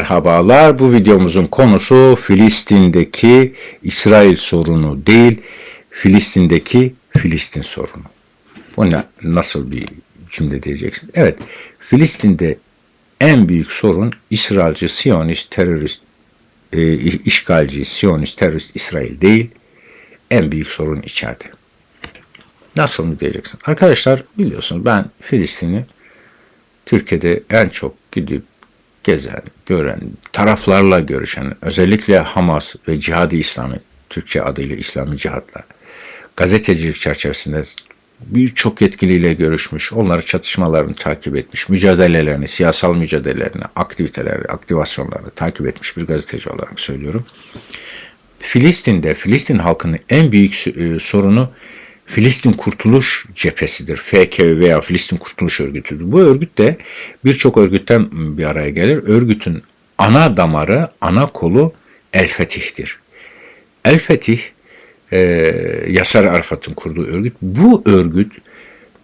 Merhabalar. Bu videomuzun konusu Filistin'deki İsrail sorunu değil, Filistin'deki Filistin sorunu. Bu ne, nasıl bir cümle diyeceksin? Evet, Filistin'de en büyük sorun İsrailci, Siyonist, terörist, e, işgalci, Siyonist, terörist İsrail değil. En büyük sorun içeride. Nasıl mı diyeceksin? Arkadaşlar biliyorsunuz ben Filistin'i Türkiye'de en çok gidip gezen, gören, taraflarla görüşen, özellikle Hamas ve Cihadi İslami, Türkçe adıyla İslami Cihatlar, gazetecilik çerçevesinde birçok yetkiliyle görüşmüş, onları çatışmalarını takip etmiş, mücadelelerini, siyasal mücadelelerini, aktiviteleri, aktivasyonlarını takip etmiş bir gazeteci olarak söylüyorum. Filistin'de, Filistin halkının en büyük e, sorunu Filistin Kurtuluş Cephesidir. FK veya Filistin Kurtuluş Örgütü'dür. Bu örgüt de birçok örgütten bir araya gelir. Örgütün ana damarı, ana kolu El Fetih'tir. El Fetih, e, Yasar Arafat'ın kurduğu örgüt. Bu örgüt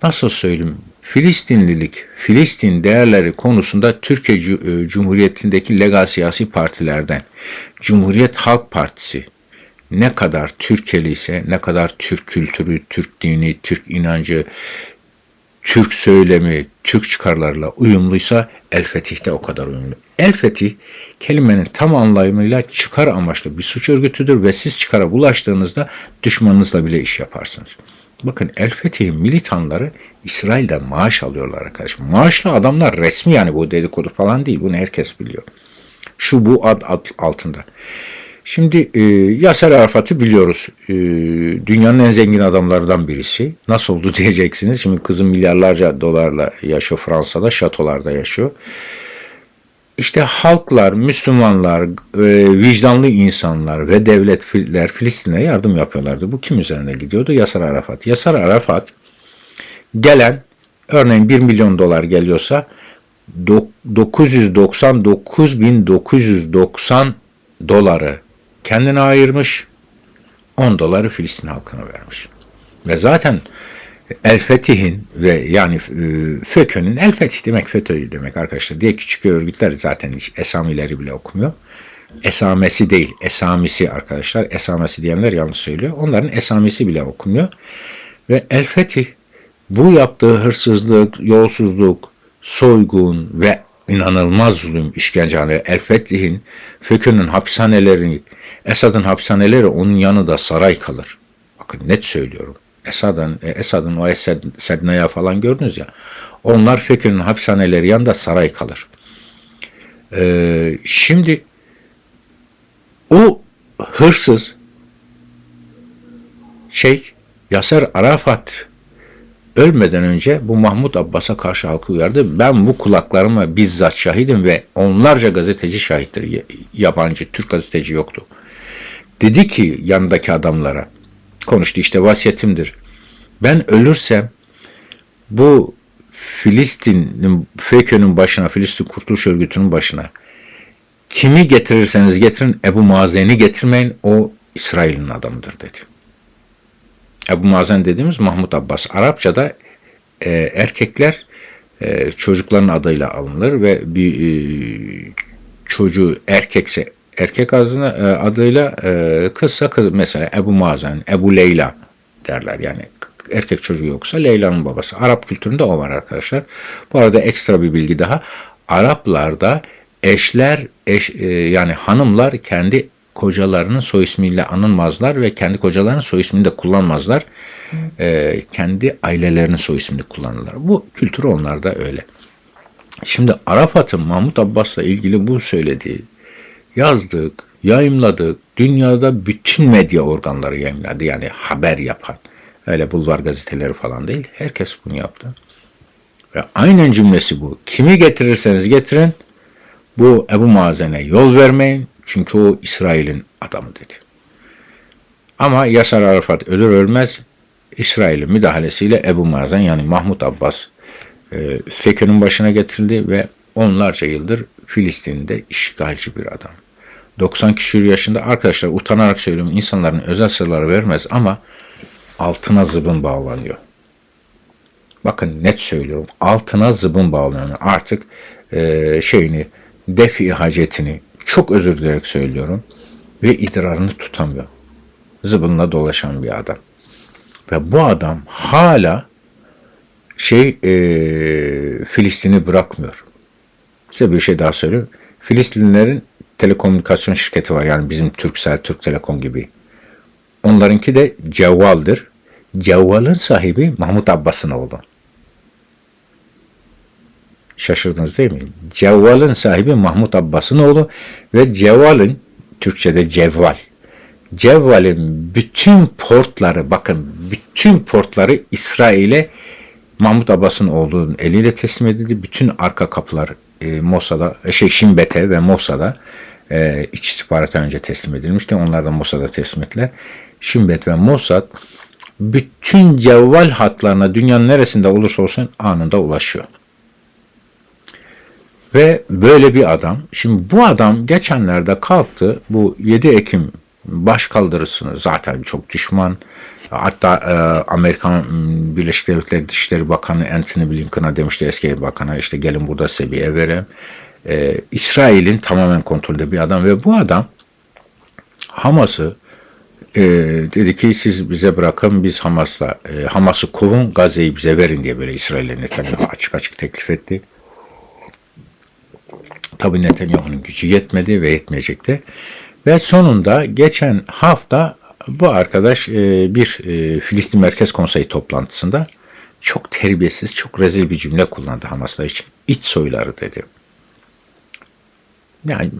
nasıl söyleyeyim Filistinlilik, Filistin değerleri konusunda Türkiye e, Cumhuriyeti'ndeki legal siyasi partilerden Cumhuriyet Halk Partisi, ne kadar Türkeli ise, ne kadar Türk kültürü, Türk dini, Türk inancı, Türk söylemi, Türk çıkarlarla uyumluysa El Fetih de o kadar uyumlu. El Fetih kelimenin tam anlamıyla çıkar amaçlı bir suç örgütüdür ve siz çıkara bulaştığınızda düşmanınızla bile iş yaparsınız. Bakın El Fetih'in militanları İsrail'den maaş alıyorlar arkadaşlar. Maaşlı adamlar resmi yani bu dedikodu falan değil. Bunu herkes biliyor. Şu bu ad, ad altında. Şimdi e, Yasser Arafat'ı biliyoruz. E, dünyanın en zengin adamlardan birisi. Nasıl oldu diyeceksiniz. Şimdi kızım milyarlarca dolarla yaşıyor Fransa'da, şatolarda yaşıyor. İşte halklar, Müslümanlar, e, vicdanlı insanlar ve devletler Filistin'e yardım yapıyorlardı. Bu kim üzerine gidiyordu? Yasser Arafat. Yasser Arafat gelen örneğin 1 milyon dolar geliyorsa 999.990 doları kendine ayırmış, 10 doları Filistin halkına vermiş. Ve zaten El Fetih'in ve yani e, FÖKÖ'nün El Fetih demek FETÖ demek arkadaşlar diye küçük örgütler zaten hiç esamileri bile okumuyor. Esamesi değil, esamisi arkadaşlar. Esamesi diyenler yanlış söylüyor. Onların esamesi bile okumuyor. Ve El Fetih bu yaptığı hırsızlık, yolsuzluk, soygun ve inanılmaz zulüm, işkenceleri, El Fethih'in, FETÖ'nün hapishaneleri, Esad'ın hapishaneleri onun yanında saray kalır. Bakın net söylüyorum. Esad'ın, e, Esad'ın o Esed, Sedna'ya falan gördünüz ya. Onlar FETÖ'nün hapishaneleri yanında saray kalır. Ee, şimdi o hırsız şey Yaser Arafat ölmeden önce bu Mahmut Abbas'a karşı halkı uyardı. Ben bu kulaklarıma bizzat şahidim ve onlarca gazeteci şahittir. Yabancı, Türk gazeteci yoktu. Dedi ki yanındaki adamlara, konuştu işte vasiyetimdir. Ben ölürsem bu Filistin'in, FETÖ'nün başına, Filistin Kurtuluş Örgütü'nün başına kimi getirirseniz getirin Ebu Mazen'i getirmeyin o İsrail'in adamıdır dedi. Ebu Mazen dediğimiz Mahmut Abbas. Arapçada e, erkekler e, çocukların adıyla alınır ve bir e, çocuğu erkekse erkek adına, e, adıyla e, kızsa kız mesela Ebu Mazen, Ebu Leyla derler. Yani erkek çocuğu yoksa Leyla'nın babası. Arap kültüründe o var arkadaşlar. Bu arada ekstra bir bilgi daha. Araplarda eşler, eş, e, yani hanımlar kendi kocalarının soy ismiyle anılmazlar ve kendi kocalarının soy ismini de kullanmazlar. E, kendi ailelerinin soy ismini kullanırlar. Bu kültür onlarda öyle. Şimdi Arafat'ın Mahmut Abbas'la ilgili bu söylediği yazdık, yayımladık. Dünyada bütün medya organları yayınladı. Yani haber yapan. Öyle bulvar gazeteleri falan değil. Herkes bunu yaptı. Ve aynen cümlesi bu. Kimi getirirseniz getirin bu Ebu Mazen'e yol vermeyin. Çünkü o İsrail'in adamı dedi. Ama Yasar Arafat ölür ölmez İsrail'in müdahalesiyle Ebu Mazen yani Mahmut Abbas e, FETÖ'nün başına getirildi ve onlarca yıldır Filistin'de işgalci bir adam. 90 küsur yaşında arkadaşlar utanarak söylüyorum insanların özel sırları vermez ama altına zıbın bağlanıyor. Bakın net söylüyorum altına zıbın bağlanıyor. Artık e, şeyini defi hacetini çok özür dileyerek söylüyorum ve idrarını tutamıyor. Zıbınla dolaşan bir adam. Ve bu adam hala şey e, Filistin'i bırakmıyor. Size bir şey daha söyleyeyim. Filistinlilerin telekomünikasyon şirketi var. Yani bizim Turkcell, Türk Telekom gibi. Onlarınki de Cevval'dır. Cevval'ın sahibi Mahmut Abbas'ın oğlu. Şaşırdınız değil mi? Cevval'ın sahibi Mahmut Abbas'ın oğlu ve Cevval'ın Türkçe'de Cevval. Cevval'in bütün portları bakın bütün portları İsrail'e Mahmut Abbas'ın oğlunun eliyle teslim edildi. Bütün arka kapılar e, Mossad'a, e, şey Şimbet'e ve Mossad'a e, iç istihbarata önce teslim edilmişti. Onlar da Mossad'a teslim ettiler. Şimbet ve Mossad bütün cevval hatlarına dünyanın neresinde olursa olsun anında ulaşıyor. Ve böyle bir adam, şimdi bu adam geçenlerde kalktı, bu 7 Ekim baş kaldırısını zaten çok düşman, hatta e, Amerikan Birleşik Devletleri Dışişleri Bakanı Anthony Blinken'a demişti eski bakana işte gelin burada ev vereyim. E, İsrail'in tamamen kontrolünde bir adam ve bu adam Hamas'ı e, dedi ki siz bize bırakın biz Hamas'la e, Hamas'ı kovun Gazze'yi bize verin diye böyle İsrail'e Netanyahu açık açık teklif etti. Tabi Netanyahu'nun gücü yetmedi ve yetmeyecekti. Ve sonunda geçen hafta bu arkadaş e, bir e, Filistin Merkez Konseyi toplantısında çok terbiyesiz, çok rezil bir cümle kullandı Hamas'la için. İç soyları dedi. Yani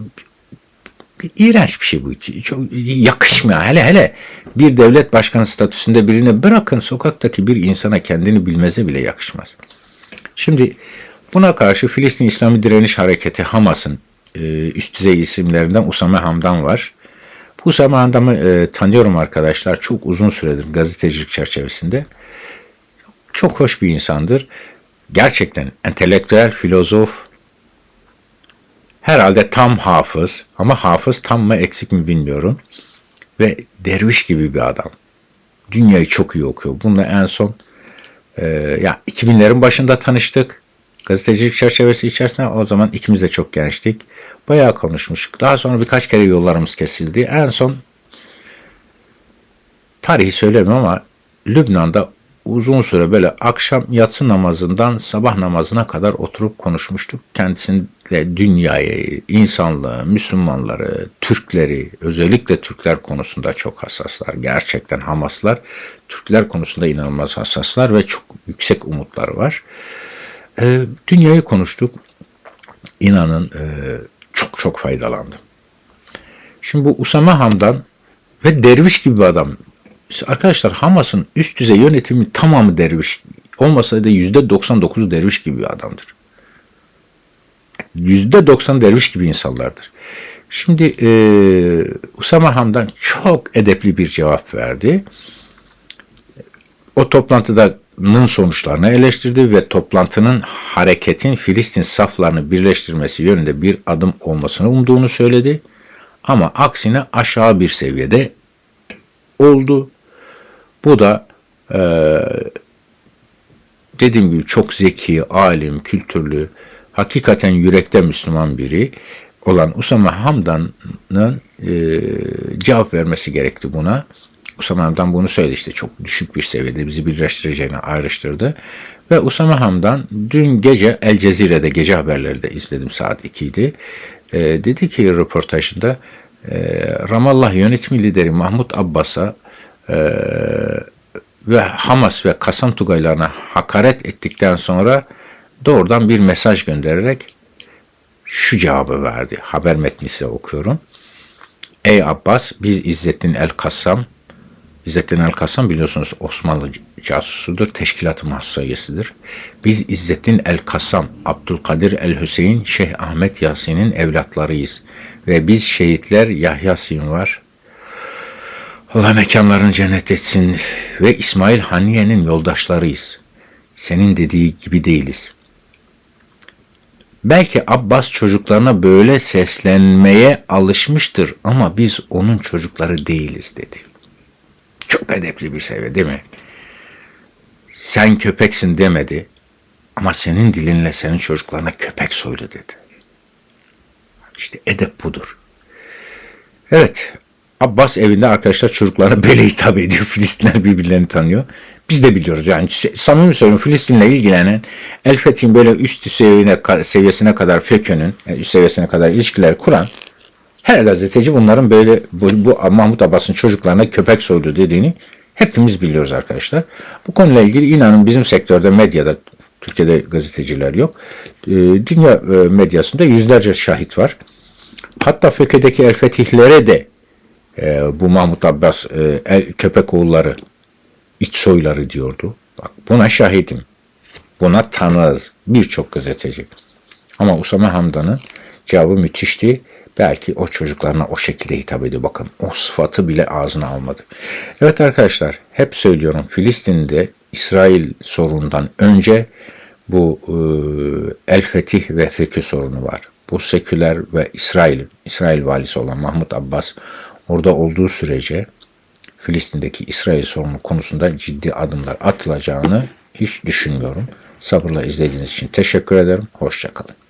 iğrenç bir şey bu. Çok yakışmıyor. Hele hele bir devlet başkanı statüsünde birini bırakın sokaktaki bir insana kendini bilmeze bile yakışmaz. Şimdi buna karşı Filistin İslami Direniş Hareketi Hamas'ın e, üst düzey isimlerinden Usame Hamdan var. Bu Usame Hamdan'ı e, tanıyorum arkadaşlar. Çok uzun süredir gazetecilik çerçevesinde. Çok hoş bir insandır. Gerçekten entelektüel, filozof, herhalde tam hafız ama hafız tam mı eksik mi bilmiyorum. Ve derviş gibi bir adam. Dünyayı çok iyi okuyor. Bununla en son e, ya 2000'lerin başında tanıştık. Gazetecilik çerçevesi içerisinde o zaman ikimiz de çok gençtik. Bayağı konuşmuştuk. Daha sonra birkaç kere yollarımız kesildi. En son tarihi söylemem ama Lübnan'da uzun süre böyle akşam yatsı namazından sabah namazına kadar oturup konuşmuştuk. Kendisiyle dünyayı, insanlığı, Müslümanları, Türkleri, özellikle Türkler konusunda çok hassaslar. Gerçekten Hamaslar Türkler konusunda inanılmaz hassaslar ve çok yüksek umutları var. E, dünyayı konuştuk. İnanın e, çok çok faydalandım. Şimdi bu Usame Hamdan ve derviş gibi bir adam. Arkadaşlar Hamas'ın üst düzey yönetimi tamamı derviş. Olmasa da yüzde 99 derviş gibi bir adamdır. Yüzde 90 derviş gibi insanlardır. Şimdi e, Usama Hamdan çok edepli bir cevap verdi. O toplantıda sonuçlarını eleştirdi ve toplantının hareketin Filistin saflarını birleştirmesi yönünde bir adım olmasını umduğunu söyledi. Ama aksine aşağı bir seviyede oldu. Bu da e, dediğim gibi çok zeki, alim, kültürlü, hakikaten yürekte Müslüman biri olan Usame Hamdan'ın e, cevap vermesi gerekti buna. Usame Hamdan bunu söyledi işte çok düşük bir seviyede bizi birleştireceğini ayrıştırdı. Ve Usame Hamdan dün gece El Cezire'de gece haberleri de izledim saat 2 idi. E, dedi ki röportajında e, Ramallah yönetim lideri Mahmut Abbas'a e, ve Hamas ve Kasam Tugaylarına hakaret ettikten sonra doğrudan bir mesaj göndererek şu cevabı verdi. Haber metni size okuyorum. Ey Abbas biz İzzettin El Kassam İzzettin El Kasam biliyorsunuz Osmanlı casusudur, teşkilat-ı mahsusa üyesidir. Biz İzzettin El Kasam, Abdülkadir El Hüseyin, Şeyh Ahmet Yasin'in evlatlarıyız. Ve biz şehitler Yahya Sinvar, Allah mekanlarını cennet etsin ve İsmail Haniye'nin yoldaşlarıyız. Senin dediği gibi değiliz. Belki Abbas çocuklarına böyle seslenmeye alışmıştır ama biz onun çocukları değiliz dedi. Çok edepli bir seviye değil mi? Sen köpeksin demedi ama senin dilinle senin çocuklarına köpek soylu dedi. İşte edep budur. Evet. Abbas evinde arkadaşlar çocuklarına böyle hitap ediyor. Filistinler birbirlerini tanıyor. Biz de biliyoruz yani samimi söylüyorum Filistin'le ilgilenen El Fethi'nin böyle üst seviyene, seviyesine kadar FETÖ'nün e, seviyesine kadar ilişkiler kuran her gazeteci bunların böyle bu, bu Mahmut Abbas'ın çocuklarına köpek soydu dediğini hepimiz biliyoruz arkadaşlar. Bu konuyla ilgili inanın bizim sektörde medyada Türkiye'de gazeteciler yok. Ee, dünya e, medyasında yüzlerce şahit var. Hatta FETÖ'deki El Fetihlere de e, bu Mahmut Abbas e, el, köpek oğulları iç soyları diyordu. Bak buna şahidim. Buna tanığız birçok gazeteci. Ama Usame Hamdan'ın cevabı müthişti. Belki o çocuklarına o şekilde hitap ediyor. Bakın o sıfatı bile ağzına almadı. Evet arkadaşlar hep söylüyorum Filistin'de İsrail sorunundan önce bu e, El Fetih ve Fekü sorunu var. Bu seküler ve İsrail, İsrail valisi olan Mahmut Abbas orada olduğu sürece Filistin'deki İsrail sorunu konusunda ciddi adımlar atılacağını hiç düşünmüyorum. Sabırla izlediğiniz için teşekkür ederim. Hoşçakalın.